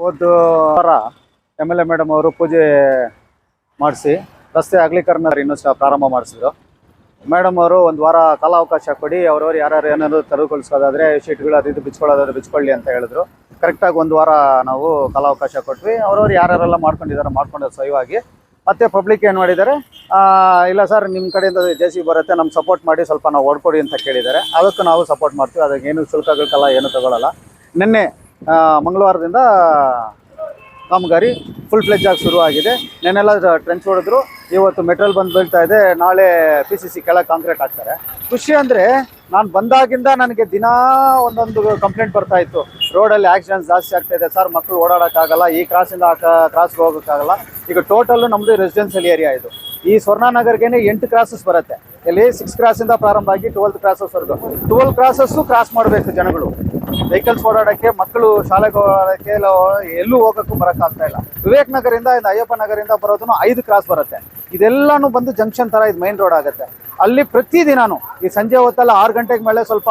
ಹೋದ ವಾರ M L A madam ಅವರು ಪೂಜೆ ಮಾಡಿಸಿ, ರಸ್ತೆ ಅಗಲೀಕರಣ ಇನ್ನೂ ಪ್ರಾರಂಭ ಮಾಡಿಸಿದ್ರು. ಮೇಡಮ್ ಅವರು ಒಂದು ವಾರ ಕಾಲಾವಕಾಶ ಕೊಡಿ, ಅವ್ರವ್ರು ಯಾರ್ಯಾರು ಏನಾದ್ರು ತೆರವುಗೊಳಿಸೋದಾದ್ರೆ ಶೀಟ್ಗಳು ಅದಿದ್ದು ಬಿಚ್ಕೊಳ್ಳೋದಾದ್ರೆ ಬಿಚ್ಕೊಳ್ಳಿ ಅಂತ ಹೇಳಿದ್ರು. ಕರೆಕ್ಟಾಗಿ ಒಂದು ವಾರ ನಾವು ಕಾಲಾವಕಾಶ ಕೊಟ್ವಿ. ಅವ್ರವ್ರು ಯಾರ್ಯಾರೆಲ್ಲ ಮಾಡ್ಕೊಂಡಿದ್ದಾರೆ ಮಾಡ್ಕೊಂಡು ಸಹಿವಾಗಿ. ಮತ್ತೆ ಪಬ್ಲಿಕ್ ಏನು ಮಾಡಿದ್ದಾರೆ? ಇಲ್ಲ ಸರ್ ನಿಮ್ಮ ಕಡೆಯಿಂದ ಜೆ ಸಿ ಬರುತ್ತೆ ನಮ್ಮ ಸಪೋರ್ಟ್ ಮಾಡಿ ಸ್ವಲ್ಪ ನಾವು ಓಡ್ಕೊಡಿ ಅಂತ ಕೇಳಿದ್ದಾರೆ. ಅದಕ್ಕೂ ನಾವು ಸಪೋರ್ಟ್ ಮಾಡ್ತೀವಿ. ಅದಕ್ಕೆ ಏನು ಶುಲ್ಕಗಳಕ್ಕೆಲ್ಲ ಏನು ತಗೊಳ್ಳಲ್ಲ ನಿನ್ನೆ ಮಂಗಳವಾರದಿಂದ ಕಾಮಗಾರಿ ಫುಲ್ ಫ್ಲೆಜ್ ಆಗಿ ಶುರುವಾಗಿದೆ. ನೆನ್ನೆಲ್ಲ ಟ್ರೆಂಚ್ ಹೊಡೆದ್ರು. ಇವತ್ತು ಮೆಟ್ರಲ್ ಬಂದು ಬೀಳ್ತಾ ಇದೆ. ನಾಳೆ ಪಿ ಸಿ ಸಿ ಕೆಳಗೆ ಕಾಂಕ್ರೀಟ್ ಹಾಕ್ತಾರೆ. ಖುಷಿ ಅಂದರೆ ನಾನು ಬಂದಾಗಿಂದ ನನಗೆ ದಿನಾ ಒಂದೊಂದು ಕಂಪ್ಲೇಂಟ್ ಬರ್ತಾ ಇತ್ತು. ರೋಡಲ್ಲಿ ಆಕ್ಸಿಡೆಂಟ್ಸ್ ಜಾಸ್ತಿ ಆಗ್ತಾ ಇದೆ. ಸರ್ ಮಕ್ಕಳು ಓಡಾಡೋಕ್ಕಾಗಲ್ಲ ಈ ಕ್ರಾಸಿಂದ ಆ ಕ್ರಾಸ್ಗೆ ಹೋಗೋಕ್ಕಾಗಲ್ಲ ಈಗ ಟೋಟಲ್ ನಮ್ಮದು ರೆಸಿಡೆನ್ಷಿಯಲ್ ಏರಿಯಾ ಇದು. ಈ ಸ್ವರ್ಣನಗರ್ಗೆ ಎಂಟು ಕ್ರಾಸಸ್ ಬರುತ್ತೆ. ಇಲ್ಲಿ ಸಿಕ್ಸ್ ಕ್ರಾಸಿಂದ ಪ್ರಾರಂಭ ಆಗಿ ಟ್ವೆಲ್ತ್ ಕ್ರಾಸಸ್ವರೆಗೂ ಟ್ವೆಲ್ ಕ್ರಾಸಸ್ಸು ಕ್ರಾಸ್ ಮಾಡಬೇಕು ಜನಗಳು. ವೆಹಿಕಲ್ಸ್ ಓಡಾಡೋಕ್ಕೆ, ಮಕ್ಕಳು ಶಾಲೆಗೆ ಓಡಾಡೋಕ್ಕೆ ಇಲ್ಲ ಎಲ್ಲೂ ಹೋಗೋಕ್ಕೂ ಬರೋಕ್ಕಾಗ್ತಾ ಇಲ್ಲ. ವಿವೇಕ್ ನಗರಿಂದ ಇಂದ ಅಯ್ಯಪ್ಪ ನಗರಿಂದ ಬರೋದನ್ನು ಐದು ಕ್ರಾಸ್ ಬರುತ್ತೆ. ಇದೆಲ್ಲಾನು ಬಂದು ಜಂಕ್ಷನ್ ಥರ ಇದು ಮೈನ್ ರೋಡ್ ಆಗುತ್ತೆ. ಅಲ್ಲಿ ಪ್ರತಿದಿನಾನು ಈ ಸಂಜೆ ಹೊತ್ತಲ್ಲ ಆರು ಗಂಟೆಗೆ ಮೇಲೆ ಸ್ವಲ್ಪ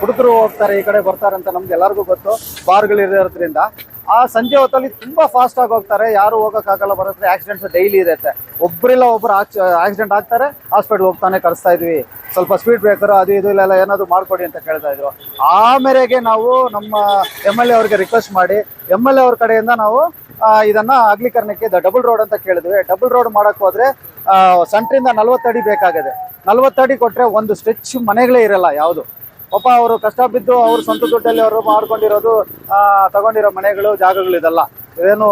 ಕುಡಿದ್ರು ಹೋಗ್ತಾರೆ, ಈ ಕಡೆ ಬರ್ತಾರೆ ಅಂತ ನಮ್ಗೆ ಎಲ್ಲರಿಗೂ ಗೊತ್ತು. ಬಾರ್ಗಳಿರೋದ್ರಿಂದ ಆ ಸಂಜೆ ಹೊತ್ತಲ್ಲಿ ತುಂಬಾ ಫಾಸ್ಟ್ ಆಗಿ ಹೋಗ್ತಾರೆ. ಯಾರು ಹೋಗೋಕ್ಕಾಗಲ್ಲ ಬರೋದ್ರೆ ಆಕ್ಸಿಡೆಂಟ್ಸ್ ಡೈಲಿ ಇರುತ್ತೆ. ಒಬ್ಬರಿಲ್ಲ ಒಬ್ಬರು ಆಕ್ಸಿಡೆಂಟ್ ಆಗ್ತಾರೆ ಹಾಸ್ಪಿಟ್ಲ್ ಹೋಗ್ತಾನೆ ಕಳಿಸ್ತಾ ಇದ್ವಿ. ಸ್ವಲ್ಪ ಸ್ಪೀಡ್ ಬ್ರೇಕರ್ ಅದು ಇದು ಇಲ್ಲೆಲ್ಲ ಏನಾದ್ರು ಮಾಡ್ಕೊಡಿ ಅಂತ ಕೇಳ್ತಾ ಇದ್ರು. ಆ ಮೇರೆಗೆ ನಾವು ನಮ್ಮ ಎಂ ಎಲ್ ಎ ಅವ್ರಿಗೆ ರಿಕ್ವೆಸ್ಟ್ ಮಾಡಿ ಎಂ ಎಲ್ ಎ ಅವ್ರ ಕಡೆಯಿಂದ ನಾವು ಇದನ್ನ ಅಗ್ಲೀಕರಣಕ್ಕೆ ಡಬಲ್ ರೋಡ್ ಅಂತ ಕೇಳಿದ್ವಿ. ಡಬಲ್ ರೋಡ್ ಮಾಡಕ್ ಹೋದ್ರೆ ಸೆಂಟ್ರಿಂದ ನಲ್ವತ್ತಡಿ ಬೇಕಾಗಿದೆ. ನಲ್ವತ್ತಡಿ ಕೊಟ್ರೆ ಒಂದು ಸ್ಟ್ರೆಚ್ ಮನೆಗಳೇ ಇರಲ್ಲ ಯಾವುದು. ಪಾಪ ಅವರು ಕಷ್ಟ ಬಿದ್ದು ಅವ್ರ ಸ್ವಂತ ದುಡ್ಡಲ್ಲಿ ಅವರು ಮಾಡ್ಕೊಂಡಿರೋದು ತಗೊಂಡಿರೋ ಮನೆಗಳು, ಜಾಗಗಳು ಇದೆಲ್ಲ. ಏನು,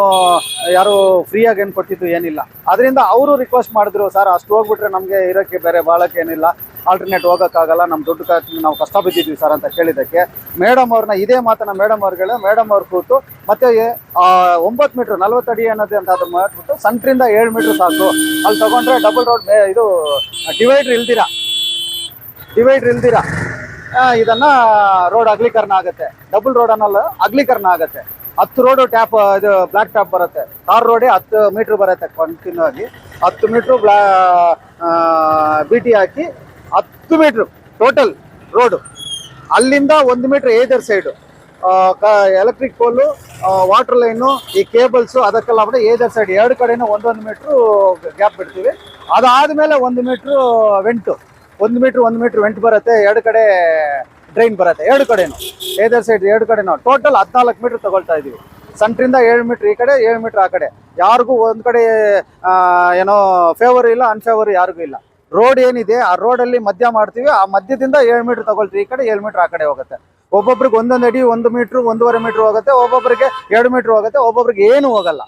ಯಾರು ಫ್ರೀಯಾಗಿ ಏನು ಕೊಟ್ಟಿದ್ದು ಏನಿಲ್ಲ. ಅದರಿಂದ ಅವರು ರಿಕ್ವೆಸ್ಟ್ ಮಾಡಿದ್ರು, ಸರ್, ಅಷ್ಟು ಹೋಗ್ಬಿಟ್ರೆ ನಮಗೆ ಇರೋಕ್ಕೆ ಬೇರೆ ಬಾಳಕ್ಕೆ ಏನಿಲ್ಲ. ಆಲ್ಟರ್ನೇಟ್ ಹೋಗೋಕ್ಕಾಗಲ್ಲ ನಮ್ಮ ದುಡ್ಡು ನಾವು ಕಷ್ಟ ಬಿದ್ದಿದ್ವಿ ಸರ್ ಅಂತ ಕೇಳಿದ್ದಕ್ಕೆ. ಮೇಡಮ್ ಅವ್ರನ್ನ ಇದೇ ಮಾತನ್ನ ಮೇಡಮ್ ಅವ್ರಿಗೆ ಮೇಡಮ್ ಅವ್ರು ಕೂತು, ಮತ್ತೆ ಒಂಬತ್ತು ಮೀಟ್ರ್ ನಲ್ವತ್ತಡಿ ಅನ್ನೋದು ಅಂತ ಅದು ಮಾಡಿಬಿಟ್ಟು ಸೆಂಟ್ರಿಂದ ಏಳು ಮೀಟ್ರ್ ಸಾಕು. ಅಲ್ಲಿ ತಗೊಂಡ್ರೆ ಡಬಲ್ ರೋಡ್ ಇದು ಡಿವೈಡ್ರ್ ಇಲ್ದಿರಾ? ಡಿವೈಡ್ರ್ ಇಲ್ದಿರಾ? ಇದನ್ನ ರೋಡ್ ಅಗಲೀಕರಣ ಆಗುತ್ತೆ. ಡಬಲ್ ರೋಡ್ ಅನ್ನಲ್ಲ, ಅಗಲೀಕರಣ ಆಗುತ್ತೆ. ಹತ್ತು ರೋಡು ಟ್ಯಾಪ್, ಇದು ಬ್ಲಾಕ್ ಟ್ಯಾಪ್ ಬರುತ್ತೆ. ಕಾರ್ ರೋಡೇ ಹತ್ತು ಮೀಟ್ರ್ ಬರುತ್ತೆ ಕಂಟಿನ್ಯೂ ಆಗಿ ಹತ್ತು ಮೀಟ್ರು ಬ್ಲಾ ಬಿ ಟಿ ಹಾಕಿ ಹತ್ತು ಮೀಟ್ರು ಟೋಟಲ್ ರೋಡು ಅಲ್ಲಿಂದ ಒಂದು metre either side electric pole water line ಈ ಕೇಬಲ್ಸು ಅದಕ್ಕೆಲ್ಲ ಬಿಟ್ಟು ಏದರ್ ಸೈಡ್ ಎರಡು ಕಡೆನೂ ಒಂದೊಂದು ಮೀಟ್ರು ಗ್ಯಾಪ್ ಬಿಡ್ತೀವಿ. ಅದಾದಮೇಲೆ ಒಂದು ಮೀಟ್ರು ವೆಂಟು ಒಂದು ಮೀಟ್ರ್ ಒಂದು ಮೀಟ್ರ್ ವೆಂಟ್ ಬರುತ್ತೆ, ಎರಡು ಕಡೆ ಡ್ರೈನ್ ಬರುತ್ತೆ, ಎರಡು ಕಡೆನು. ಏದರ್ ಸೈಡ್ ಎರಡು ಕಡೆನೂ. ಟೋಟಲ್ ಹದಿನಾಲ್ಕು ಮೀಟ್ರ್ ತಗೊಳ್ತಾ ಇದೀವಿ. ಸೆಂಟ್ರಿಂದ ಏಳು ಮೀಟ್ರ್ ಈ ಕಡೆ, ಏಳು ಮೀಟ್ರ್ ಆ ಕಡೆ. ಯಾರಿಗೂ ಒಂದು ಕಡೆ ಏನೋ ಫೇವರ್ ಇಲ್ಲ ಅನ್ಫೇವರ್ ಯಾರಿಗೂ ಇಲ್ಲ. ರೋಡ್ ಏನಿದೆ, ಆ ರೋಡಲ್ಲಿ ಮಧ್ಯ ಮಾಡ್ತೀವಿ, ಆ ಮಧ್ಯದಿಂದ ಏಳು ಮೀಟ್ರ್ ತಗೊಳ್ತೀವಿ. ಈ ಕಡೆ ಏಳು ಮೀಟ್ರ್ ಆ ಕಡೆ ಹೋಗುತ್ತೆ. ಒಬ್ಬೊಬ್ರಿಗೆ ಒಂದೊಂದು ಅಡಿ, ಒಂದು ಮೀಟ್ರ್ ಒಂದೂವರೆ ಮೀಟ್ರ್ ಹೋಗುತ್ತೆ ಒಬ್ಬೊಬ್ಬರಿಗೆ ಎರಡು ಮೀಟ್ರ್ ಹೋಗುತ್ತೆ, ಒಬ್ಬೊಬ್ರಿಗೆ ಏನು ಹೋಗಲ್ಲ.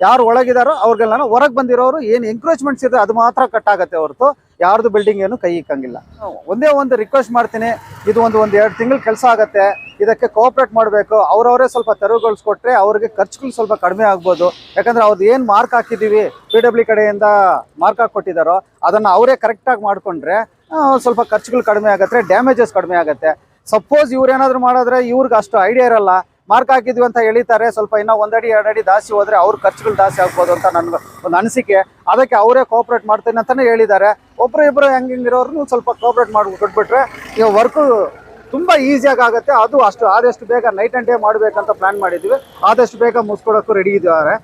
ಯಾರು ಒಳಗಿದಾರೋ ಅವ್ರಿಗೆಲ್ಲ ಹೊರಗೆ ಬಂದಿರೋರು ಏನು ಎಂಕ್ರೋಚ್ಮೆಂಟ್ಸ್ ಇದೆ ಅದು ಮಾತ್ರ ಕಟ್ ಆಗುತ್ತೆ ಹೊರತು. ಯಾರ್ದು ಬಿಲ್ಡಿಂಗ್ ಏನು ಕೈ ಇಕ್ಕಂಗಿಲ್ಲ. ಒಂದೇ ಒಂದು ರಿಕ್ವೆಸ್ಟ್ ಮಾಡ್ತೀನಿ ಇದು ಒಂದು ಒಂದು ಎರಡು ತಿಂಗಳು ಕೆಲಸ ಆಗುತ್ತೆ ಇದಕ್ಕೆ ಕೋಆಪ್ರೇಟ್ ಮಾಡಬೇಕು ಅವ್ರವರೇ ಸ್ವಲ್ಪ ತೆರವುಗೊಳಿಸ್ಕೊಟ್ರೆ ಅವ್ರಿಗೆ ಖರ್ಚುಗಳು ಸ್ವಲ್ಪ ಕಡಿಮೆ ಆಗ್ಬೋದು. ಯಾಕಂದ್ರೆ ಅವ್ರದ್ದು ಏನು ಮಾರ್ಕ್ ಹಾಕಿದ್ದೀವಿ ಪಿ ಡಬ್ಲ್ಯೂ ಕಡೆಯಿಂದ ಮಾರ್ಕ್ ಹಾಕ್ಕೊಟ್ಟಿದ್ದಾರೋ ಅದನ್ನು ಅವರೇ ಕರೆಕ್ಟಾಗಿ ಮಾಡಿಕೊಂಡ್ರೆ ಸ್ವಲ್ಪ ಖರ್ಚುಗಳು ಕಡಿಮೆ ಆಗುತ್ತೆ ಡ್ಯಾಮೇಜಸ್ ಕಡಿಮೆ ಆಗುತ್ತೆ. ಸಪೋಸ್ ಇವ್ರೇನಾದ್ರು ಮಾಡಿದ್ರೆ ಇವ್ರಿಗೆ ಅಷ್ಟು ಐಡಿಯಾ ಇರಲ್ಲ ಮಾರ್ಕ್ ಹಾಕಿದ್ವಿ ಅಂತ ಹೇಳಿತಾರೆ ಸ್ವಲ್ಪ ಇನ್ನೂ ಒಂದಡಿ, ಎರಡಡಿ ದಾಸಿ ಹೋದ್ರೆ ಅವ್ರ ಖರ್ಚುಗಳು ದಾಸಿ ಆಗ್ಬೋದು ಅಂತ ನನ್ಗೆ ಒಂದು ಅನಿಸಿಕೆ. ಅದಕ್ಕೆ ಅವರೇ ಕೋಆಪ್ರೇಟ್ ಮಾಡ್ತೀನಿ ಅಂತಾನೆ ಹೇಳಿದ್ದಾರೆ. ಒಬ್ರು ಇಬ್ಬರು ಹೆಂಗ್ ಹಿಂಗಿರೋರ್ನು ಸ್ವಲ್ಪ ಕೋಆಪ್ರೇಟ್ ಮಾಡಿ ಕೊಟ್ಬಿಟ್ರೆ ನೀವು ವರ್ಕು ತುಂಬ ಈಸಿಯಾಗಿ ಆಗುತ್ತೆ. ಅದು ಅಷ್ಟು, ಆದಷ್ಟು ಬೇಗ ನೈಟ್ ಆ್ಯಂಡ್ ಡೇ ಮಾಡಬೇಕಂತ ಪ್ಲಾನ್ ಮಾಡಿದ್ದೀವಿ ಆದಷ್ಟು ಬೇಗ ಮುಗಿಸ್ಕೊಡೋಕ್ಕೂ ರೆಡಿ ಇದ್ದಾರೆ.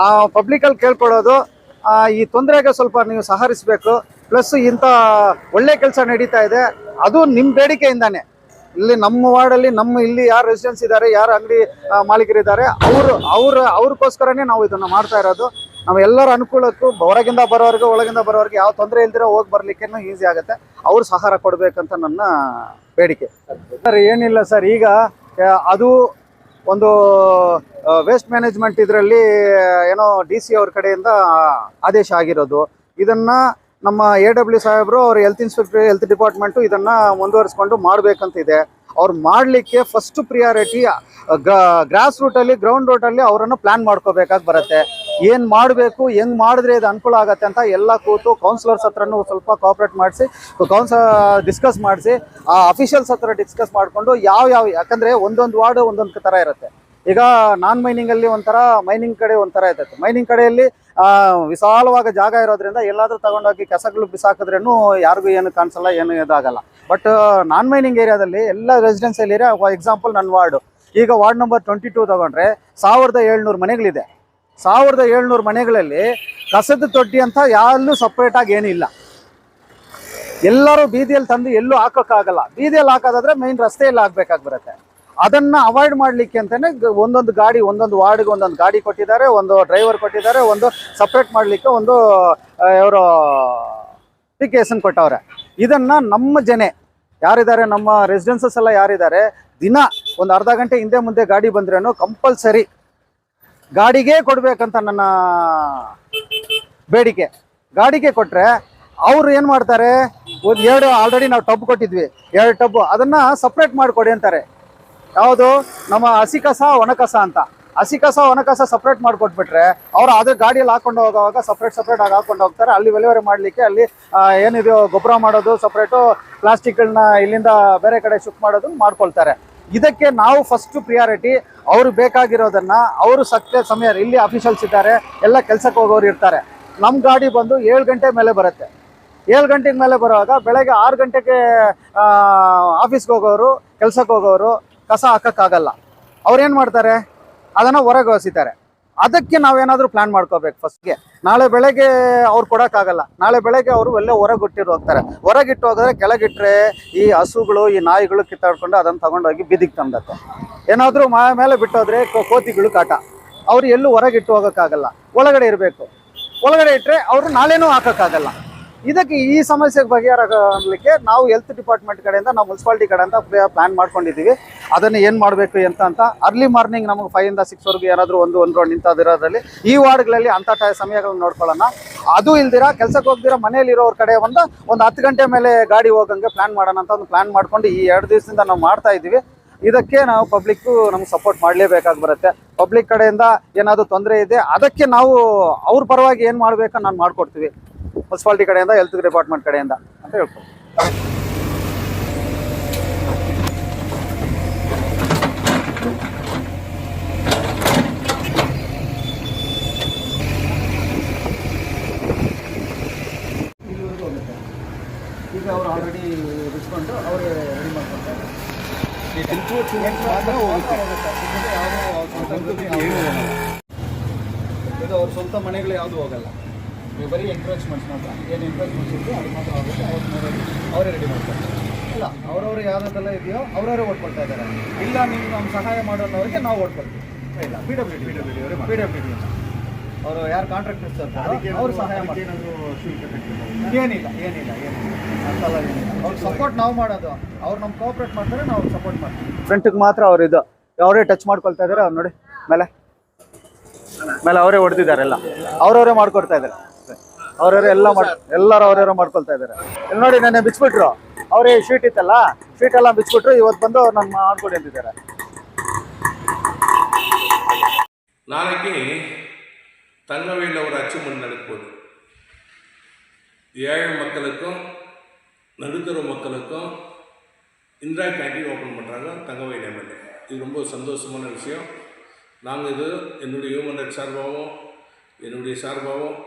ಆ ಪಬ್ಲಿಕಲ್ಲಿ ಕೇಳ್ಕೊಳ್ಳೋದು ಈ ತೊಂದರೆಗೆ ಸ್ವಲ್ಪ ನೀವು ಸಹರಿಸಬೇಕು. ಪ್ಲಸ್ ಇಂಥ ಒಳ್ಳೆ ಕೆಲಸ ನಡೀತಾ ಇದೆ. ಅದು ನಿಮ್ಮ ಬೇಡಿಕೆಯಿಂದಾನೆ. ಇಲ್ಲಿ ನಮ್ಮ ವಾರ್ಡಲ್ಲಿ ನಮ್ಮ ಇಲ್ಲಿ ಯಾರು ರೆಸಿಡೆನ್ಸ್ ಇದ್ದಾರೆ, ಯಾರು ಅಂಗಡಿ ಮಾಲೀಕರಿದ್ದಾರೆ, ಅವರು, ಅವ್ರ, ಅವ್ರಿಗೋಸ್ಕರನೇ ನಾವು ಇದನ್ನ ಮಾಡ್ತಾ ಇರೋದು. ನಾವು ಎಲ್ಲರ ಅನುಕೂಲಕ್ಕೂ ಹೊರಗಿಂದ ಬರೋರ್ಗೆ ಒಳಗಿಂದ ಬರೋರ್ಗೆ ಯಾವ ತೊಂದರೆ ಇಲ್ದಿರೋ ಹೋಗಿ ಬರ್ಲಿಕ್ಕೆ ಈಸಿ ಆಗುತ್ತೆ. ಅವ್ರು ಸಹಾರ ಕೊಡಬೇಕಂತ ನನ್ನ ಬೇಡಿಕೆ. ಸರ್, ಏನಿಲ್ಲ ಸರ್, ಈಗ ಅದು ಒಂದು ವೇಸ್ಟ್ ಮ್ಯಾನೇಜ್ಮೆಂಟ್ ಇದರಲ್ಲಿ ಏನೋ ಡಿ ಸಿ ಅವ್ರ ಕಡೆಯಿಂದ ಆದೇಶ ಆಗಿರೋದು. ಇದನ್ನ ನಮ್ಮ ಎ ಡಬ್ಲ್ಯೂ ಸಾಹೇಬರು ಅವ್ರ ಹೆಲ್ತ್ ಇನ್ಸ್ಪೆಕ್ಟರ್ ಹೆಲ್ತ್ ಡಿಪಾರ್ಟ್ಮೆಂಟು ಇದನ್ನ ಮುಂದುವರಿಸ್ಕೊಂಡು ಮಾಡಬೇಕಂತಿದೆ. ಅವ್ರು ಮಾಡಲಿಕ್ಕೆ ಫಸ್ಟ್ ಪ್ರಿಯಾರಿಟಿ ಗ್ರಾಸ್ ರೂಟಲ್ಲಿ ಗ್ರೌಂಡ್ ರೂಟಲ್ಲಿ ಅವರನ್ನು ಪ್ಲಾನ್ ಮಾಡ್ಕೋಬೇಕಾಗಿ ಬರುತ್ತೆ. ಏನು ಮಾಡಬೇಕು, ಹೆಂಗ್ ಮಾಡಿದ್ರೆ ಇದು ಅನುಕೂಲ ಆಗುತ್ತೆ ಅಂತ ಎಲ್ಲ ಕೂತು ಕೌನ್ಸಿಲರ್ಸ್ ಹತ್ರನೂ ಸ್ವಲ್ಪ ಕೋಆಪ್ರೇಟ್ ಮಾಡಿಸಿ ಕೌನ್ಸ ಡಿಸ್ಕಸ್ ಮಾಡಿಸಿ, ಆ ಅಫಿಷಿಯಲ್ಸ್ ಹತ್ರ ಡಿಸ್ಕಸ್ ಮಾಡಿಕೊಂಡು ಯಾವ ಯಾವ ಯಾಕಂದರೆ ಒಂದೊಂದು ವಾರ್ಡ್ ಒಂದೊಂದು ಥರ ಇರುತ್ತೆ. ಈಗ ನಾನ್ ಮೈನಿಂಗ್ ಅಲ್ಲಿ ಒಂಥರ ಮೈನಿಂಗ್ ಕಡೆ ಒಂಥರ ಇರ್ತೈತೆ. ಮೈನಿಂಗ್ ಕಡೆಯಲ್ಲಿ ವಿಶಾಲವಾದ ಜಾಗ ಇರೋದ್ರಿಂದ ಎಲ್ಲಾದರೂ ತಗೊಂಡೋಗಿ ಕೆಸಗಳು ಬಿಸಾಕಿದ್ರೂ ಯಾರಿಗೂ ಏನು ಕಾಣಿಸಲ್ಲ, ಏನು ಇದಾಗಲ್ಲ. ಬಟ್ ನಾನ್ ಮೈನಿಂಗ್ ಏರಿಯಾದಲ್ಲಿ ಎಲ್ಲ ರೆಸಿಡೆನ್ಸಿಯಲ್ ಏರಿಯಾ ಎಕ್ಸಾಂಪಲ್ ನನ್ನ ವಾರ್ಡು. ಈಗ ವಾರ್ಡ್ ನಂಬರ್ ಟ್ವೆಂಟಿ ಟೂ ತಗೊಂಡ್ರೆ ಸಾವಿರದ ಏಳ್ನೂರು ಮನೆಗಳಿದೆ. ಸಾವಿರದ ಏಳ್ನೂರು ಮನೆಗಳಲ್ಲಿ ಕಸದ ತೊಟ್ಟಿ ಅಂತ ಯಾರಲ್ಲೂ ಸಪ್ರೇಟಾಗಿ ಏನಿಲ್ಲ. ಎಲ್ಲರೂ ಬೀದಿಯಲ್ಲಿ ತಂದು ಎಲ್ಲೂ ಹಾಕೋಕ್ಕಾಗಲ್ಲ. ಬೀದಿಯಲ್ಲಿ ಹಾಕೋದಾದ್ರೆ ಮೈನ್ ರಸ್ತೆಯಲ್ಲಿ ಹಾಕ್ಬೇಕಾಗಿ ಬರುತ್ತೆ ಅದನ್ನ ಅವಾಯ್ಡ್ ಮಾಡ್ಲಿಕ್ಕೆ ಅಂತಾನೆ ಒಂದೊಂದು ಗಾಡಿ, ಒಂದೊಂದು ವಾರ್ಡ್ಗೆ ಒಂದೊಂದು ಗಾಡಿ ಕೊಟ್ಟಿದ್ದಾರೆ, ಒಂದು ಡ್ರೈವರ್ ಕೊಟ್ಟಿದ್ದಾರೆ, ಒಂದು ಸಪ್ರೇಟ್ ಮಾಡ್ಲಿಕ್ಕೆ ಒಂದು ಇವರು ಅಪ್ಲಿಕೇಶನ್ ಕೊಟ್ಟವ್ರೆ. ಇದನ್ನ ನಮ್ಮ ಜನ ಯಾರಿದ್ದಾರೆ, ನಮ್ಮ ರೆಸಿಡೆನ್ಸಸ್ ಎಲ್ಲ ಯಾರಿದ್ದಾರೆ, ದಿನ ಒಂದು ಅರ್ಧ ಗಂಟೆ ಹಿಂದೆ ಮುಂದೆ ಗಾಡಿ ಬಂದ್ರೇನು ಕಂಪಲ್ಸರಿ ಗಾಡಿಗೆ ಕೊಡ್ಬೇಕಂತ ನನ್ನ ಬೇಡಿಕೆ. ಗಾಡಿಗೆ ಕೊಟ್ರೆ ಅವ್ರು ಏನ್ ಮಾಡ್ತಾರೆ, ಒಂದು ಎರಡು ಆಲ್ರೆಡಿ ನಾವು ಟಬ್ ಕೊಟ್ಟಿದ್ವಿ, ಎರಡು ಟಬ್ ಅದನ್ನ ಸಪ್ರೇಟ್ ಮಾಡಿಕೊಡಿ ಅಂತಾರೆ. ಯಾವುದು? ನಮ್ಮ ಹಸಿ ಕಸ ಒಣ ಕಸ ಅಂತ. ಹಸಿ ಕಸ ಒಣಕಸ ಸಪ್ರೇಟ್ ಮಾಡಿಕೊಟ್ಬಿಟ್ರೆ ಅವ್ರು ಅದೇ ಗಾಡಿಯಲ್ಲಿ ಹಾಕೊಂಡು ಹೋಗುವಾಗ ಸಪ್ರೇಟ್ ಸಪ್ರೇಟ್ ಆಗಿ ಹಾಕೊಂಡು ಹೋಗ್ತಾರೆ. ಅಲ್ಲಿ ವಿಲೇವರಿ ಮಾಡಲಿಕ್ಕೆ ಅಲ್ಲಿ ಏನಿದೆಯೋ ಗೊಬ್ಬರ ಮಾಡೋದು ಸಪ್ರೇಟು ಪ್ಲಾಸ್ಟಿಕ್ಗಳನ್ನ ಇಲ್ಲಿಂದ ಬೇರೆ ಕಡೆ ಶಿಫ್ಟ್ ಮಾಡೋದು ಮಾಡ್ಕೊಳ್ತಾರೆ. ಇದಕ್ಕೆ ನಾವು ಫಸ್ಟ್ ಪ್ರಿಯಾರಿಟಿ ಅವರು ಬೇಕಾಗಿರೋದನ್ನು ಅವರು ಸತ್ಯ ಸಮಯ ಇಲ್ಲಿ ಅಫಿಷಿಯಲ್ಸ್ ಇದ್ದಾರೆ, ಎಲ್ಲ ಕೆಲಸಕ್ಕೆ ಹೋಗೋರು ಇರ್ತಾರೆ. ನಮ್ಮ ಗಾಡಿ ಬಂದು ಏಳು ಗಂಟೆ ಮೇಲೆ ಬರುತ್ತೆ. ಏಳು ಗಂಟೆ ಮೇಲೆ ಬರುವಾಗ ಬೆಳಗ್ಗೆ ಆರು ಗಂಟೆಗೆ ಆಫೀಸ್ಗೆ ಹೋಗೋರು, ಕೆಲಸಕ್ಕೆ ಹೋಗೋರು ಕಸ ಹಾಕೋಕ್ಕಾಗಲ್ಲ. ಅವ್ರೇನು ಮಾಡ್ತಾರೆ? ಅದನ್ನು ಹೊರಗೆ ಹೊಸಿತಾರೆ ಅದಕ್ಕೆ ನಾವೇನಾದರೂ ಪ್ಲಾನ್ ಮಾಡ್ಕೋಬೇಕು ಫಸ್ಟ್ಗೆ ನಾಳೆ ಬೆಳಗ್ಗೆ ಅವ್ರು ಕೊಡೋಕ್ಕಾಗಲ್ಲ. ನಾಳೆ ಬೆಳಗ್ಗೆ ಅವರು ಎಲ್ಲೇ ಹೊರಗಿಟ್ಟಿರು ಹೋಗ್ತಾರೆ. ಹೊರಗಿಟ್ಟು ಹೋಗಿದ್ರೆ ಕೆಳಗಿಟ್ಟರೆ ಈ ಹಸುಗಳು, ಈ ನಾಯಿಗಳು ಕಿತ್ತಾಡ್ಕೊಂಡು ಅದನ್ನು ತೊಗೊಂಡೋಗಿ ಬೀದಿಗೆ ತಂದತ್ತೆ ಏನಾದರೂ ಮಾ ಮೇಲೆ ಬಿಟ್ಟೋದ್ರೆ ಕೋತಿಗಳು ಕಾಟ. ಅವ್ರು ಎಲ್ಲೂ ಹೊರಗಿಟ್ಟು ಹೋಗೋಕ್ಕಾಗಲ್ಲ. ಒಳಗಡೆ ಇರಬೇಕು. ಒಳಗಡೆ ಇಟ್ಟರೆ ಅವರು ನಾಳೆನೂ ಹಾಕೋಕ್ಕಾಗಲ್ಲ. ಇದಕ್ಕೆ ಈ ಸಮಸ್ಯೆಗೆ ಆಗಲಿಕ್ಕೆ ನಾವು ಹೆಲ್ತ್ ಡಿಪಾರ್ಟ್ಮೆಂಟ್ ಕಡೆಯಿಂದ ನಾವು ಮುನ್ಸಿಪಾಲಿಟಿ ಕಡೆಯಿಂದ ಪ್ಲಾನ್ ಮಾಡ್ಕೊಂಡಿದ್ದೀವಿ. ಅದನ್ನು ಏನು ಮಾಡಬೇಕು ಅಂತ ಅಂತ ಅರ್ಲಿ ಮಾರ್ನಿಂಗ್ ನಮಗೆ ಫೈವ್ ಇಂದ ಸಿಕ್ಸ್ ವರೆಗೂ ಏನಾದರೂ ಒಂದು ಒಂದು ರೌಂಡ್ ನಿಂತದಿರೋದ್ರಲ್ಲಿ ಈ ವಾರ್ಡ್ಗಳಲ್ಲಿ ಅಂಥ ಟೈ ಸಮಯಗಳನ್ನ ನೋಡ್ಕೊಳ್ಳೋಣ. ಅದು ಇಲ್ದಿರ ಕೆಲಸಕ್ಕೆ ಹೋಗ್ದಿರ ಮನೇಲಿ ಇರೋರ ಕಡೆ ಒಂದು ಒಂದು ಹತ್ತು ಗಂಟೆ ಮೇಲೆ ಗಾಡಿ ಹೋಗಂಗೆ ಪ್ಲಾನ್ ಮಾಡೋಣ ಅಂತ ಒಂದು ಪ್ಲಾನ್ ಮಾಡ್ಕೊಂಡು ಈ ಎರಡು ದಿವಸದಿಂದ ನಾವು ಮಾಡ್ತಾ ಇದ್ದೀವಿ. ಇದಕ್ಕೆ ನಾವು ಪಬ್ಲಿಕ್ಕು ನಮ್ಗೆ ಸಪೋರ್ಟ್ ಮಾಡಲೇಬೇಕಾಗಿ ಬರುತ್ತೆ. ಪಬ್ಲಿಕ್ ಕಡೆಯಿಂದ ಏನಾದರೂ ತೊಂದರೆ ಇದೆ, ಅದಕ್ಕೆ ನಾವು ಅವ್ರ ಪರವಾಗಿ ಏನು ಮಾಡಬೇಕೋ ನಾನು ಮಾಡ್ಕೊಡ್ತೀವಿ. ಮುನ್ಸಿಪಾಲಿಟಿ ಕಡೆಯಿಂದ ಹೆಲ್ತ್ ಡಿಪಾರ್ಟ್ಮೆಂಟ್ ಕಡೆಯಿಂದ ಅಂತ ಹೇಳ್ಬೋದು. ಈಗ ಅವರು ಆಲ್ರೆಡಿ ಬಿಚ್ಕೊಂಡು ಅವರೇ ರೆಡಿ ಮಾಡ್ಕೊಳ್ತಾರೆ. ಇದು ಅವ್ರ ಸ್ವಂತ ಮನೆಗಳು ಯಾವುದು ಹೋಗಲ್ಲ. ಬರೀ ಎಂಕ್ರೋಚ್ಮೆಂಟ್ಸ್ ಮಾತ್ರ. ಏನು ಎಂಕ್ರೋಚ್ಮೆಂಟ್ಸ್ ಇದೆಯೋ ಅದು ಮಾತ್ರ ಆಗುತ್ತೆ ಅವ್ರ ಮನೆಯಲ್ಲಿ ಅವರೇ ರೆಡಿ ಮಾಡ್ತಾರೆ. ಇಲ್ಲ ಅವ್ರವ್ರು ಯಾವ್ದೆಲ್ಲ ಇದೆಯೋ ಅವರವರೇ ಓಟ್ ಕೊಡ್ತಾ ಇದ್ದಾರೆ. ಇಲ್ಲ ನೀವು ನಮ್ಮ ಸಹಾಯ ಮಾಡೋನವರಿಗೆ ನಾವು ಓಡ್ಕೊಳ್ತೀವಿ ಇಲ್ಲ P W D P W D P W D ಅವರು ಯಾರು ಕಾಂಟ್ರಾಕ್ಟ್ ಇರ್ತಾರೆ ಅವ್ರು ಸಹಾಯ ಮಾಡ್ತಾರೆ. ಏನಿಲ್ಲ ಏನಿಲ್ಲ ಏನಿಲ್ಲ. ಅಂತಲ್ಲ ಏನಿಲ್ಲ. ಅವ್ರ ಸಪೋರ್ಟ್ ನಾವು ಮಾಡೋದು. ಅವ್ರು ನಮ್ಮ ಕೋಆಪ್ರೇಟ್ ಮಾಡ್ತಾರೆ ನಾವು ಸಪೋರ್ಟ್ ಮಾಡ್ತೀವಿ. ಫ್ರಂಟಿಗೆ ಮಾತ್ರ ಅವ್ರು ಇದು ಅವರೇ ಟಚ್ ಮಾಡ್ಕೊಳ್ತಾ ಇದ್ದಾರೆ ಅವ್ರು ನೋಡಿ. ಮೇಲೆ. ಮೇಲೆ ಅವರೇ ಹೊಡೆದಿದ್ದಾರೆ ಎಲ್ಲ. ಅವ್ರವರೇ ಮಾಡ್ಕೊಡ್ತಾ ಇದ್ದಾರೆ. ಅವ್ರವರೇ ಎಲ್ಲ ಮಾಡ್ ಎಲ್ಲರೂ ಅವ್ರವರೇ ಮಾಡ್ಕೊಳ್ತಾ ಇದ್ದಾರೆ ಇಲ್ಲಿ ನೋಡಿ ನೆನ್ನೆ ಬಿಚ್ಬಿಟ್ರು ಅವರೇ ಶೀಟ್ ಇತ್ತಲ್ಲ ಶೀಟ್ ಎಲ್ಲ ಬಿಚ್ಬಿಟ್ರು ಇವತ್ತು ಬಂದು ನಾನು ಮಾಡ್ಕೊಡಿ ಅಂತಿದ್ದಾರೆ நாளைக்கு தங்கவேல் ஒரு அச்சீவ்மெண்ட் நடக்குது ஏழை மக்களுக்கும் நடுத்தர மக்களுக்கும் இந்திரா கேண்டீன் ஓப்பன் பண்ணுறாங்க தங்கவேல் எம்எல்ஏ இது ரொம்ப சந்தோஷமான விஷயம் நாங்கள் இது என்னுடைய ஹியூமன் ரைட்ஸ் சார்பாகவும் என்னுடைய சார்பாகவும்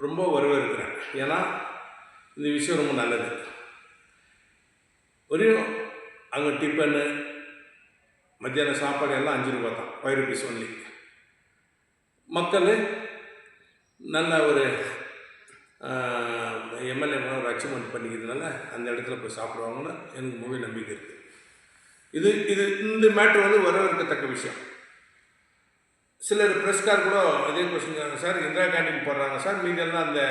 ரொம்ப வரவேற்கிறேன் ஏன்னா இந்த விஷயம் ரொம்ப நல்லது. ஒரே அங்கே டிஃபனு மத்தியான சாப்பாடு எல்லாம் அஞ்சு ரூபா தான் ஃபைவ் ருபீஸ் ஒன்லி மக்கள் நல்ல ஒரு எம்எல்ஏ ஒரு அச்சீவ்மெண்ட் பண்ணிக்கிறதுனால அந்த இடத்துல போய் சாப்பிடுவாங்கன்னு எனக்கு மூவி நம்பிக்கை இருக்குது இது இது இந்த மேட்ரு வந்து வரவேற்கத்தக்க விஷயம். சிலர் ப்ரெஸ்கார் கூட அதே கொஸ்டின் சார் இந்திரா கேண்டீன் போடுறாங்க. சார் மீதெல்லாம் அந்த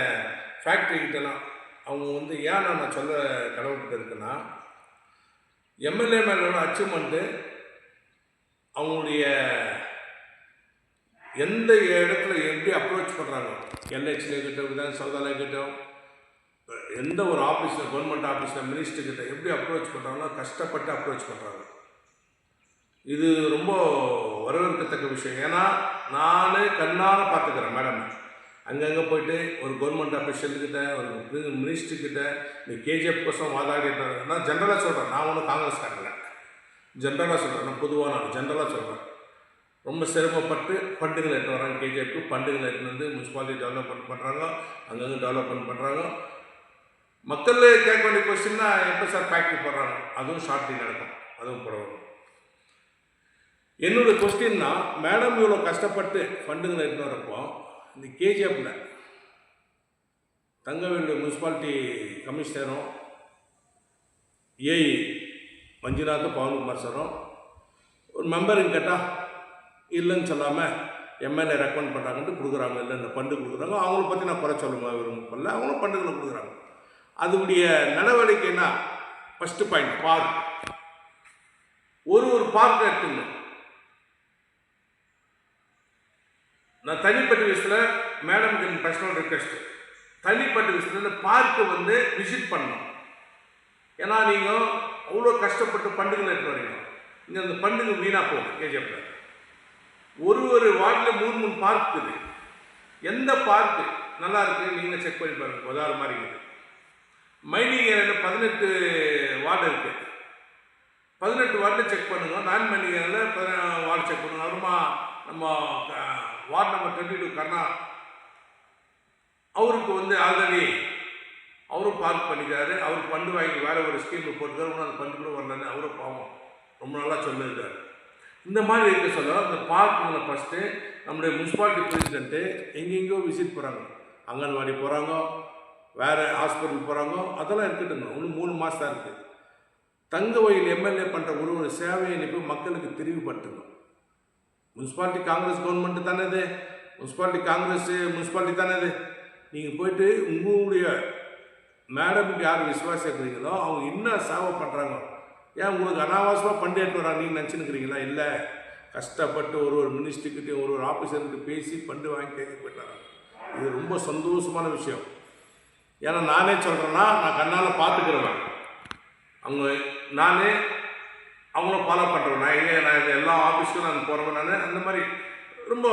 ஃபேக்ட்ரி கிட்டலாம். அவங்க வந்து ஏன் நான் சொல்ல கடவுள்கிட்ட இருக்குன்னா எம்எல்ஏ மேலோட அச்சீவ்மெண்ட்டு அவங்களுடைய எந்த இடத்துல எப்படி அப்ரோச் பண்ணுறாங்க எல்ஹெச்ல கிட்ட விதான் சௌதாலய கிட்ட எந்த ஒரு ஆஃபீஸில் கவர்மெண்ட் ஆஃபீஸில் மினிஸ்டர் கிட்ட எப்படி அப்ரோச் பண்ணுறாங்களோ கஷ்டப்பட்டு அப்ரோச் பண்ணுறாங்க இது ரொம்ப வரவேற்கத்தக்க விஷயம். ஏன்னா நானே கண்ணால் பார்த்துக்கிறேன் மேடம். அங்கங்கே போயிட்டு ஒரு கவர்மெண்ட் அஃபிஷியல்கிட்ட ஒரு மினிஸ்டர்கிட்ட நீ கேஜிஎஃப் கோசம் வாதாடிட்டு நான் ஜென்ரலாக சொல்கிறேன் நான் ஒன்றும் காங்கிரஸ்காரங்கள ஜென்ரலாக சொல்கிறேன் நான் பொதுவாக நான் ஜென்ரலாக சொல்கிறேன் ரொம்ப சிரமப்பட்டு ஃபண்டுகள் எடுத்து வராங்க கேஜிஎஃப்க்கு ஃபண்டுகள் எடுத்து வந்து முனிசிபாலிட்டி டெவலப்மெண்ட் பண்ணுறாங்க அங்கங்கே டெவலப்மெண்ட் பண்ணுறாங்க மக்கள் கேட்க வேண்டிய கொஸ்டின்னா எப்போ சார் ஃபேக்ட்ரி போடுறாங்க? அதுவும் ஷார்ட்லி நடக்கும். அதுவும் போடுவாங்க என்னுடைய கொஸ்டின்னா மேடம் இவ்வளோ கஷ்டப்பட்டு ஃபண்டுங்களை எடுத்து வரப்போ இந்த கேஜிஎஃப்பில் தங்கவேலு முனிசிபாலிட்டி கமிஷனரும் ஏஐ மஞ்சுநாத் பவன்குமார் சாரும் ஒரு மெம்பருங்க கேட்டால் இல்லைன்னு சொல்லாமல் எம்எல்ஏ ரெக்கமெண்ட் பண்ணுறாங்கன்ட்டு கொடுக்குறாங்க. இல்லை இந்த ஃபண்டு கொடுக்குறாங்க. அவங்கள பற்றி நான் குறை சொல்ல விரும்பல அவங்களும் ஃபண்டுகளை கொடுக்குறாங்க. அதுடைய நடவடிக்கைன்னா ஃபஸ்ட்டு பாயிண்ட் பார்க் ஒரு ஒரு பார்க் எடுத்துங்க நான் தனிப்பட்ட விஷயத்தில் மேடம் என் பர்சனல் ரிக்வெஸ்ட் தனிப்பட்ட விஷயத்தில் இந்த பார்க்கை வந்து விசிட் பண்ணணும். ஏன்னா நீங்கள் அவ்வளோ கஷ்டப்பட்டு பண்டுகளை எடுத்து வரீங்க. இங்கே அந்த பண்டுங்க வீணாக போகுது கேஜிஎஃப்ல ஒரு ஒரு வார்டில் மூணு மூணு பார்க் இருக்குது. எந்த பார்க்கு நல்லா இருக்கு நீங்கள் செக் பண்ணி பாருங்க உதாரண மாதிரி இருக்குது மைனிங் ஏரியாவில் பதினெட்டு வார்டு இருக்குது பதினெட்டு வார்டில் செக் பண்ணுங்க. நான் மைனிங் ஏரியாவில் வார்டு செக் பண்ணுங்க. அப்புறமா நம்ம ward number twenty two Karna அவருக்கு வந்து ஆல்ரெடி அவரும் பார்க் பண்ணிக்கிறாரு. அவர் ஃபண்டு வாங்கி வேறு ஒரு ஸ்கீம் போட்டுக்காரு இன்னும் அந்த ஃபண்டு கூட வரலன்னு அவரும் பாவம். ரொம்ப நல்லா சொல்லியிருக்காரு. இந்த மாதிரி இருக்க சொல்ல அந்த பார்க்குங்களை ஃபஸ்ட்டு நம்முடைய முனிசிபாலிட்டி பிரசிடென்ட்டு எங்கெங்கேயோ விசிட் போகிறாங்க அங்கன்வாடி போகிறாங்க வேறு ஹாஸ்பிட்டல் போகிறாங்க அதெல்லாம் இருக்கட்டுங்க இன்னும் மூணு மாதம் தான் இருக்குது தங்க வயல் எம்எல்ஏ பண்ணுற ஒரு ஒரு சேவையை இப்போ மக்களுக்கு தெரிவுபடுத்தணும் முனிசிபாலிட்டி காங்கிரஸ் கவர்மெண்ட் தானே இது? முனிசிபாலிட்டி காங்கிரஸ் முனிசிபாலிட்டி தானே இது? நீங்கள் போயிட்டு உங்களுடைய மேடமுக்கு யார் விசுவாசம் இருக்கிறீங்களோ அவங்க என்ன சேவை பண்ணுறாங்க ஏன் உங்களுக்கு அனாவாசமாக பண்டிகை வராங்க நீங்கள் நினச்சினுக்கிறீங்களா இல்லை கஷ்டப்பட்டு ஒரு ஒரு மினிஸ்டர்கிட்டையும் ஒரு ஒரு ஆஃபீஸர்கிட்ட பேசி பண்டு வாங்கி கேட்க போயிட்டாங்க இது ரொம்ப சந்தோஷமான விஷயம். ஏன்னா நானே சொல்கிறேன்னா நான் கண்ணால் பார்த்துக்கிறேன். அவங்க நானே அவங்களும் ஃபாலோ பண்ணுறேன் நான் எங்கே நான் எல்லா ஆஃபீஸ்க்கும் நான் போகிறவன் நான் அந்த மாதிரி ரொம்ப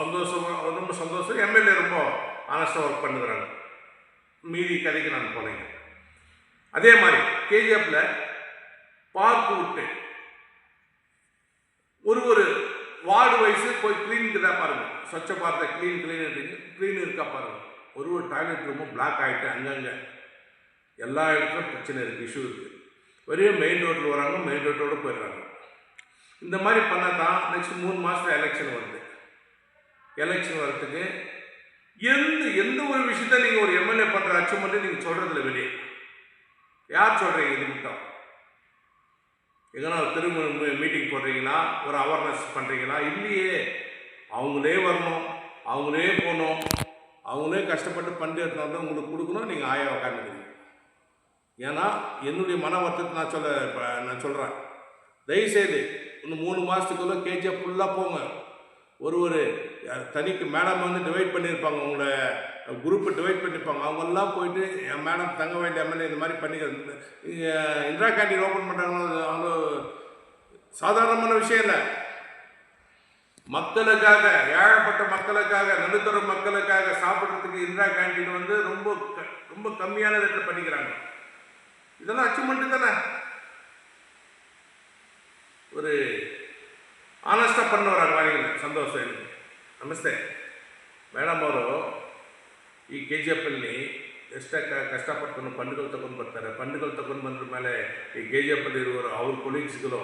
சந்தோஷமாக ரொம்ப சந்தோஷம். எம்எல்ஏ ரொம்ப ஆனஸ்டாக ஒர்க் பண்ணுறாங்க. மீதி கதைக்கு நான் போனேங்க அதே மாதிரி கேஜிஎஃப்பில் பார்க் விட்டு ஒரு ஒரு வார்டு வைஸு போய் க்ளீனுக்கு தான் பாருங்க. Swachh Bharat clean clean clean இருக்கா பாருங்க. ஒரு ஒரு டாய்லெட் ரூமும் பிளாக் ஆகிட்டு அங்கங்கே எல்லா இடத்துலையும் பிரச்சனை இருக்குது இஷ்யூ இருக்குது வெறும் மெயின் ரோட்டில் வராங்க மெயின் ரோட்டோடு போயிடுறாங்க. இந்த மாதிரி பண்ணால் தான் நெக்ஸ்ட் மூணு மாதத்தில் எலெக்ஷன் வருது. எலெக்ஷன் வரத்துக்கு எந்த எந்த ஒரு விஷயத்த நீங்கள் ஒரு எம்எல்ஏ பண்ணுற அச்சீவ்மெண்ட்டு நீங்கள் சொல்கிறதில்ல வெளியே. யார் சொல்கிறீங்க இது மட்டும்? எங்கன்னா ஒரு திரும்ப மீட்டிங் போடுறீங்களா? ஒரு அவேர்னஸ் பண்ணுறீங்களா இல்லையே. அவங்களே வரணும் அவங்களே போகணும். அவங்களே கஷ்டப்பட்டு பண்ணிட்டு இருந்தால் தான் உங்களுக்கு கொடுக்கணும் நீங்கள் ஆயா உட்காந்துக்கிறீங்க ஏன்னா என்னுடைய மன வருத்தத்தை நான் சொல்ல நான் சொல்கிறேன் தயவுசெய்து இன்னும் மூணு மாதத்துக்குள்ளே கேஜிஎஃப் ஃபுல்லாக போங்க. ஒரு ஒரு தனிக்கு மேடம் வந்து டிவைட் பண்ணியிருப்பாங்க உங்களை குரூப்பை டிவைட் பண்ணியிருப்பாங்க அவங்கெல்லாம் போயிட்டு என் மேடம் தங்க வேண்டிய எம்எல்ஏ இந்த மாதிரி பண்ணிக்கிறது இந்திரா கேண்டீன் ஓப்பன் பண்ணுறாங்க அவங்க சாதாரணமான விஷயம் இல்லை. மக்களுக்காக ஏழப்பட்ட மக்களுக்காக நடுத்தர மக்களுக்காக சாப்பிட்றதுக்கு இந்திரா கேண்டீன் வந்து ரொம்ப க- ரொம்ப கம்மியான ரேட்டில் பண்ணிக்கிறாங்க. இதெல்லாம் அச்சீவ்மெண்ட் தானே ஒரு ಆನೆಸ್ಟಾಗಿ ಪಣ್ಣವ್ರು ಅನ್ವಾನಿಲ್ಲ ಸಂತೋಷ ಹೇಳಿ ನಮಸ್ತೆ ಮೇಡಮ್ ಅವರು ಈ ಕೆ ಜಿ ಎಫಲ್ಲಿ ಎಷ್ಟೇ ಕ- ಕಷ್ಟಪಟ್ಟು ಫಂಡ್ಗಳು ತೊಗೊಂಡು ಬರ್ತಾರೆ ಫಂಡ್ಗಳು ತೊಗೊಂಡು ಬಂದ್ರ ಮೇಲೆ ಈ ಕೆ ಜಿ ಎಫಲ್ಲಿ ಇರುವವರು ಅವ್ರ ಕೊಲೀಗ್ಸ್ಗಳು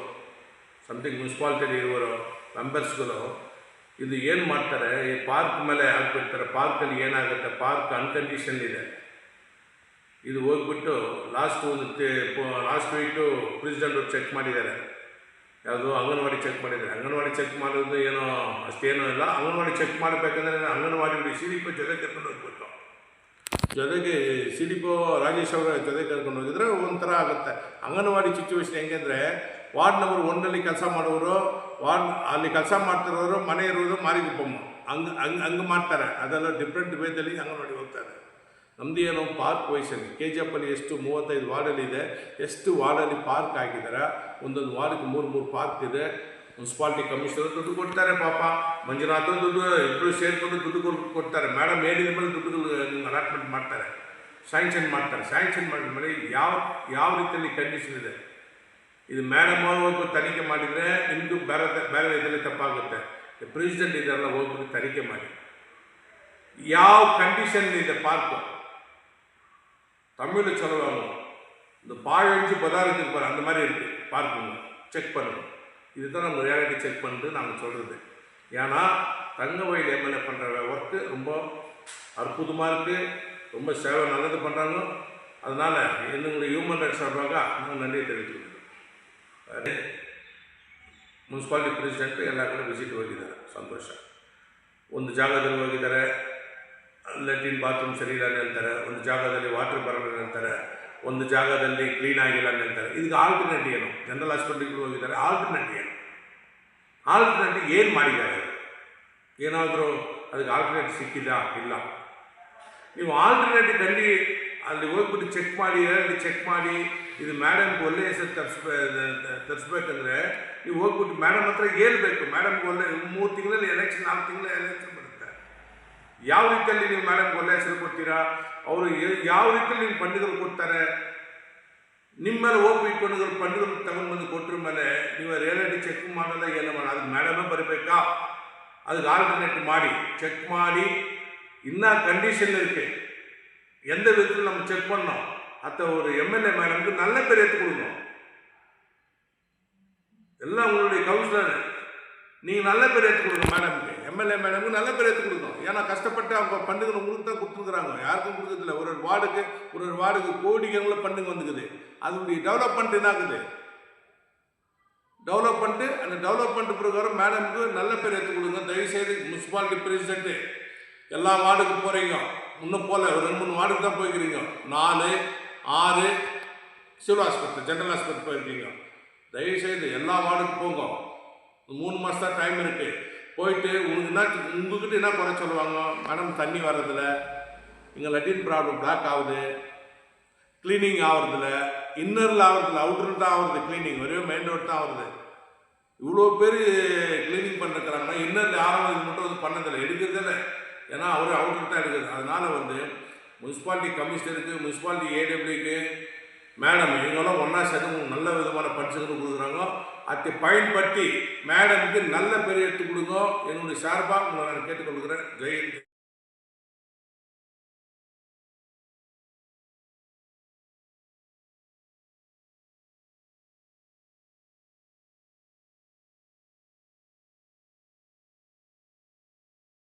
ಸಮಥಿಂಗ್ ಮುನ್ಸಿಪಾಲ್ಟಿಲಿ ಇರುವವರು ಮೆಂಬರ್ಸ್ಗಳು ಇದು ಏನು ಮಾಡ್ತಾರೆ ಈ ಪಾರ್ಕ್ ಮೇಲೆ ಹಾಕ್ಬಿಡ್ತಾರೆ ಪಾರ್ಕಲ್ಲಿ ಏನಾಗುತ್ತೆ ಪಾರ್ಕ್ ಅನ್ಕಂಡೀಷನ್ ಇದೆ ಇದು ಹೋಗ್ಬಿಟ್ಟು ಲಾಸ್ಟ್ ಲಾಸ್ಟ್ ಪ್ರೆಸಿಡೆಂಟ್ ಅವ್ರು ಚೆಕ್ ಮಾಡಿದ್ದಾರೆ. ಯಾವುದು ಅಂಗನವಾಡಿ ಚೆಕ್ ಮಾಡಿದ್ದಾರೆ. ಅಂಗನವಾಡಿ ಚೆಕ್ ಮಾಡೋದು ಏನೋ ಅಷ್ಟೇನೂ ಇಲ್ಲ ಅಂಗನವಾಡಿ ಚೆಕ್ ಮಾಡಬೇಕಂದ್ರೆ ಅಂಗನವಾಡಿ ಸಿ ಡಿ ಪಿ ಜೊತೆ ಕರ್ಕೊಂಡು ಹೋಗ್ಬೇಕು ಜೊತೆಗೆ ಸಿ ಡಿ ಪಿ ರಾಜೇಶ್ ಅವರ ಜೊತೆ ಕರ್ಕೊಂಡು ಹೋಗಿದ್ರೆ ಒಂಥರ ಆಗುತ್ತೆ. ಅಂಗನವಾಡಿ ಸಿಚುವೇಶನ್ ಹೆಂಗಂದ್ರೆ ವಾರ್ಡ್ ನಂಬರ್ ಒನ್ನಲ್ಲಿ ಕೆಲಸ ಮಾಡೋರು, ವಾರ್ಡ್ ಅಲ್ಲಿ ಕೆಲಸ ಮಾಡ್ತಿರೋರು ಮನೆ ಇರೋದು ಮಾರಿಗುಪ್ಪಮ್ಮ. ಹಂಗೆ ಹಂಗೆ ಹಂಗೆ ಮಾಡ್ತಾರೆ. ಅದೆಲ್ಲ ಡಿಫ್ರೆಂಟ್ ವೇದಲ್ಲಿ ಅಂಗನವಾಡಿ ನಮ್ಮದು ಏನು ಪಾರ್ಕ್ ಪೊಸಿಷನ್ ಕೆ ಜಿ ಎಫಲ್ಲಿ ಎಷ್ಟು ಮೂವತ್ತೈದು ವಾರ್ಡಲ್ಲಿ ಇದೆ, ಎಷ್ಟು ವಾರ್ಡಲ್ಲಿ ಪಾರ್ಕ್ ಹಾಕಿದ್ದಾರೆ ಒಂದೊಂದು ವಾರ್ಡ್ಗೆ ಮೂರು ಮೂರು ಪಾರ್ಕ್ ಇದೆ. ಮುನ್ಸಿಪಾಲ್ಟಿ ಕಮಿಷನರ್ ದುಡ್ಡು ಕೊಡ್ತಾರೆ ಪಾಪ. ಮಂಜುನಾಥ ದುಡ್ಡು ಇಬ್ಬರು ಸೇರಿಕೊಂಡು ದುಡ್ಡು ಕೊಟ್ಟು ಕೊಡ್ತಾರೆ. ಮೇಡಮ್ ಹೇಳಿದ ಮೇಲೆ ದುಡ್ಡು ಅಲಾಟ್ಮೆಂಟ್ ಮಾಡ್ತಾರೆ. ಸ್ಯಾಂಕ್ಷನ್ ಮಾಡ್ತಾರೆ. ಸ್ಯಾಂಕ್ಷನ್ ಮಾಡಿದ ಮೇಲೆ ಯಾವ ಯಾವ ರೀತಿಯಲ್ಲಿ ಕಂಡೀಷನ್ ಇದೆ? ಇದು ಮೇಡಮ್ ಅವರು ತನಿಖೆ ಮಾಡಿದರೆ ನಿಮ್ಮದು ಬೇರೆ ಬೇರೆ ಇದರಲ್ಲಿ ತಪ್ಪಾಗುತ್ತೆ. ಪ್ರೆಸಿಡೆಂಟ್ ಇದೆಲ್ಲ ಹೋಗ್ಬಿಟ್ಟು ತನಿಖೆ ಮಾಡಿ. ಯಾವ ಕಂಡೀಷನ್ ಇದೆ ಪಾರ್ಕು தமிழ் செலவாங்க இந்த பாழஞ்சு பதாரத்துக்கு போகிற அந்த மாதிரி இருக்குது பார்க்குங்க செக் பண்ணணும் இதுதான் நம்ம ரியாலிட்டி செக் பண்ணிட்டு நாங்கள் சொல்கிறது ஏன்னா தங்கவயல் எம்எல்ஏ பண்ணுற ஒர்க்கு ரொம்ப அற்புதமாக இருக்குது ரொம்ப சேவை நல்லது பண்ணுறாங்க அதனால் என்னுடைய ஹியூமன் ரைட்ஸ் சார்பாக ನಾನು ನನ್ನೇ ತಿಳಿದುಕೊಂಡಿದ್ದು ಮುನ್ಸಿಪಾಲಿಟಿ ಪ್ರೆಸಿಡೆಂಟ್ ಎಲ್ಲ ಕಡೆ ವಿಸಿಟ್ ಹೋಗಿದ್ದಾರೆ ಸಂತೋಷ ಒಂದು ಜಾಗದಲ್ಲಿ ಹೋಗಿದ್ದಾರೆ ಲೆಟ್ರಿನ್ ಬಾತ್ರೂಮ್ ಸರಿ ಇಲ್ಲ ಅಂತಾರೆ ಒಂದು ಜಾಗದಲ್ಲಿ ವಾಟರ್ ಬರಲ್ಲ ಅಂತಾರೆ ಒಂದು ಜಾಗದಲ್ಲಿ ಕ್ಲೀನ್ ಆಗಿಲ್ಲ ಅಂತಾರೆ ಇದಕ್ಕೆ ಆಲ್ಟರ್ನೇಟಿವ್ ಏನು ಜನರಲ್ ಹಾಸ್ಪಿಟ್ಲಿಗೆ ಹೋಗಿದ್ದಾರೆ ಆಲ್ಟರ್ನೇಟಿವ್ ಏನು ಆಲ್ಟರ್ನೇಟಿವ್ ಏನು ಮಾಡಿದ್ದಾರೆ? ಏನಾದರೂ ಅದಕ್ಕೆ ಆಲ್ಟರ್ನೇಟಿವ್ ಸಿಕ್ಕಿಲ್ಲ ಇಲ್ಲ. ನೀವು ಆಲ್ಟರ್ನೇಟಿವ್ ಅಲ್ಲಿ ಅಲ್ಲಿ ಹೋಗ್ಬಿಟ್ಟು ಚೆಕ್ ಮಾಡಿ ಅಲ್ಲಿ ಚೆಕ್ ಮಾಡಿ, ಇದು ಮೇಡಮ್ ಒಳ್ಳೆ ಹೆಸರು ತರಿಸ್ಬೇ ತರಿಸ್ಬೇಕಂದ್ರೆ, ನೀವು ಹೋಗ್ಬಿಟ್ಟು ಮೇಡಮ್ ಹತ್ರ ಹೇಳ್ಬೇಕು. ಮೇಡಮ್ಗೆ ಒಳ್ಳೆ, ಮೂರು ತಿಂಗಳಲ್ಲಿ ಎಲೆಕ್ಷನ್ ನಾಲ್ಕು ತಿಂಗಳ ಎಲೆಕ್ಷನ್ ಯಾವ ರೀತಿಯಲ್ಲಿ ನೀವು ಮೇಡಮ್ಗೆ ಒಳ್ಳೆ ಹೆಸರು ಕೊಡ್ತೀರಾ ಅವರು ಯಾವ ರೀತಿಯಲ್ಲಿ ನೀವು ಫಂಡ್ಗಳು ಕೊಡ್ತಾರೆ ನಿಮ್ಮ ಮೇಲೆ ಹೋಗಿ ಇಟ್ಕೊಂಡು ಫಂಡ್ಗಳು ತಗೊಂಡು ಬಂದು ಕೊಟ್ಟರ ಮೇಲೆ ನೀವು ರಿಯಾಲಿಟಿ ಚೆಕ್ ಮಾಡಲ್ಲ ಏನು ಮಾಡಲ್ಲ ಅದಕ್ಕೆ ಮೇಡಮೇ ಬರಬೇಕಾ அதுக்கு ஆல்டர்னேட் ಮಾಡಿ செக் ಮಾಡಿ இன்னும் கண்டிஷன் இருக்கு எந்த விதத்தில் நம்ம செக் பண்ணோம் அத்த ஒரு எம்எல்ஏ மேடம்க்கு நல்ல பேர் எடுத்து கொடுக்கணும் எல்லாம் உங்களுடைய கவுன்சிலர் நீங்கள் நல்ல பேர் எடுத்து கொடுங்க மேடம்க்கு எம்எல்ஏ மேடமுக்கு நல்ல பேர் எடுத்து கொடுக்கணும். ஏன்னா கஷ்டப்பட்டு அவங்க பண்டுகளை உங்களுக்கு தான் கொடுத்துருக்குறாங்க. யாருக்கும் கொடுக்கறதில்ல. ஒரு ஒரு வார்டுக்கு ஒரு ஒரு வார்டுக்கு கோடிக்கணக்கில் பண்டுங்க வந்துக்குது. அதனுடைய டெவலப்மெண்ட் என்ன ஆகுது டெவலப் பண்ணிட்டு அந்த டெவலப்மெண்ட் பிரகாரம் மேடமுக்கு நல்ல பேர் எடுத்து கொடுங்க. தயவுசெய்து முனிசிபாலிட்டி பிரசிடென்ட்டு எல்லா வார்டுக்கு போகிறீங்க இன்னும் போகல ஒரு ரெண்டு மூணு வார்டுக்கு தான் போய்க்கிறீங்க. நாலு ஆறு சிவில் ஹாஸ்பிட்டல் ஜென்ரல் ஹாஸ்பிட்டல் போயிருக்கீங்க தயவுசெய்து எல்லா வார்டுக்கு போங்க. மூணு மாதம் தான் டைம் இருக்குது போயிட்டு உங்களுக்கு என்ன உங்ககிட்ட என்ன குறை சொல்லுவாங்க? மேடம் தண்ணி வர்றதில்ல இங்கே லெட்டின் ப்ராப்ளம் பிளாக் ஆகுது. க்ளீனிங் ஆகிறதில்ல இன்னரில் ஆகிறதில்ல அவுட்டரில் தான் ஆகுறது க்ளீனிங் ஒரே மெயின் ரோட் தான் ஆகுது இவ்வளோ பேர் க்ளீனிங் பண்ணிருக்கிறாங்கன்னா இன்னரில் யாரும் இது மட்டும் வந்து பண்ணதில்லை. எடுக்கிறதில்ல ஏன்னா அவர் அவுட்டர் தான் எடுக்கிறது அதனால் வந்து முனிசிபாலிட்டி கமிஷனருக்கு முனிசிபாலிட்டி ஏடபிள்யூக்கு மேடம் இவங்கெல்லாம் ஒன்றா சேர்ந்து உங்களுக்கு நல்ல விதமான பரிசுகள் கொடுக்குறாங்க. அதை பயன்படுத்தி மேடமுக்கு நல்ல பேர் எடுத்து கொடுங்க. என்னுடைய சார்பாக உங்களை நான் கேட்டுக்கொள்கிறேன். ஜெயந்தி